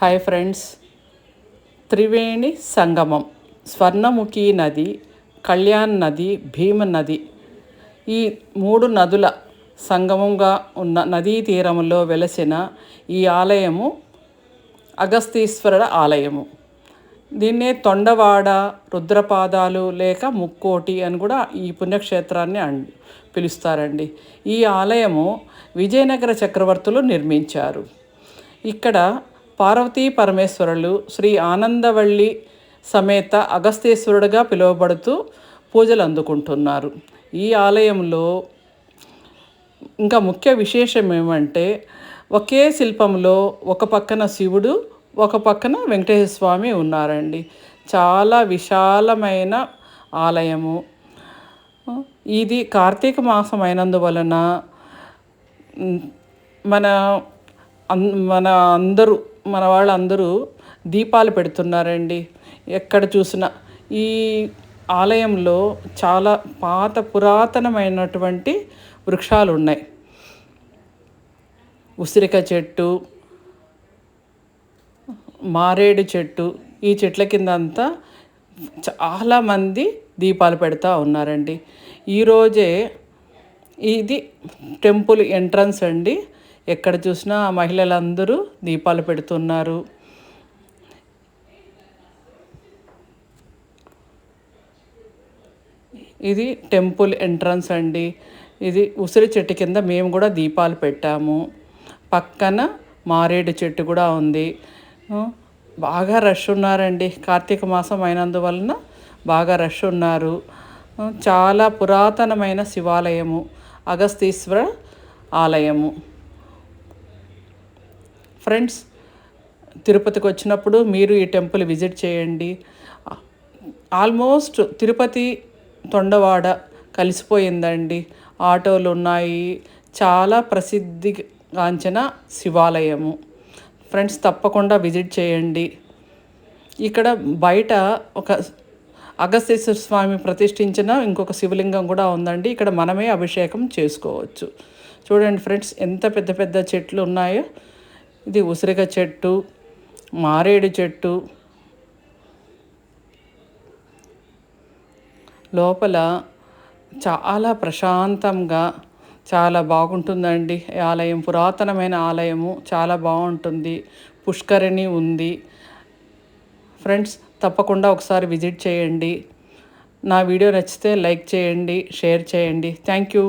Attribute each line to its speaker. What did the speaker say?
Speaker 1: Hi friends Triveni Sangamam. Swarnamukhi నది కళ్యాణ్ నది భీమ నది ఈ మూడు నదుల సంగమంగా ఉన్న నదీ తీరంలో వెలసిన ఈ ఆలయము అగస్తీశ్వరుడ ఆలయము. దీన్నే తొండవాడ రుద్రపాదాలు లేక ముక్కోటి అని కూడా ఈ పుణ్యక్షేత్రాన్ని పిలుస్తారండి. ఈ ఆలయము విజయనగర చక్రవర్తులు నిర్మించారు. ఇక్కడ పార్వతీ పరమేశ్వరులు శ్రీ ఆనందవల్లి సమేత అగస్తేశ్వరుడుగా పిలువబడుతూ పూజలు అందుకుంటున్నారు. ఈ ఆలయంలో ఇంకా ముఖ్య విశేషం ఏమంటే ఒకే శిల్పంలో ఒక పక్కన శివుడు ఒక పక్కన వెంకటేశ్వర స్వామి ఉన్నారండి. చాలా విశాలమైన ఆలయము. ఇది కార్తీక మాసం అయినందువలన మన అన్- మన అందరూ మన వాళ్ళందరూ దీపాలు పెడుతున్నారండి. ఎక్కడ చూసినా ఈ ఆలయంలో చాలా పాత పురాతనమైనటువంటి వృక్షాలు ఉన్నాయి ఉసిరిక చెట్టు మారేడు చెట్టు ఈ చెట్ల కింద అంతా చాలామంది దీపాలు పెడతా ఉన్నారండి. ఈరోజే ఇది టెంపుల్ ఎంట్రన్స్ అండి. ఎక్కడ చూసినా మహిళలందరూ దీపాలు పెడుతున్నారు. ఇది టెంపుల్ ఎంట్రన్స్ అండి. ఇది ఉసిరి చెట్టు కింద మేము కూడా దీపాలు పెట్టాము. పక్కన మారేడు చెట్టు కూడా ఉంది. బాగా రష్ ఉన్నారండి. కార్తీక మాసం అయినందువలన బాగా రష్ ఉన్నారు. చాలా పురాతనమైన శివాలయము అగస్తీశ్వర ఆలయము. ఫ్రెండ్స్ తిరుపతికి వచ్చినప్పుడు మీరు ఈ టెంపుల్ విజిట్ చేయండి. ఆల్మోస్ట్ తిరుపతి తొండవాడ కలిసిపోయిందండి. ఆటోలు ఉన్నాయి చాలా ప్రసిద్ధిగాంచిన శివాలయము. ఫ్రెండ్స్ తప్పకుండా విజిట్ చేయండి. ఇక్కడ బయట ఒక అగస్తేశ్వర స్వామి ప్రతిష్ఠించిన ఇంకొక శివలింగం కూడా ఉందండి. ఇక్కడ మనమే అభిషేకం చేసుకోవచ్చు. చూడండి ఫ్రెండ్స్ ఎంత పెద్ద పెద్ద చెట్లు ఉన్నాయో. ఇది ఉసిరిక చెట్టు మారేడు చెట్టు. లోపల చాలా ప్రశాంతంగా చాలా బాగుంటుందండి. ఆలయం పురాతనమైన ఆలయము చాలా బాగుంటుంది. పుష్కరిణి ఉంది. ఫ్రెండ్స్ తప్పకుండా ఒకసారి విజిట్ చేయండి. నా వీడియో నచ్చితే లైక్ చేయండి షేర్ చేయండి. Thank you.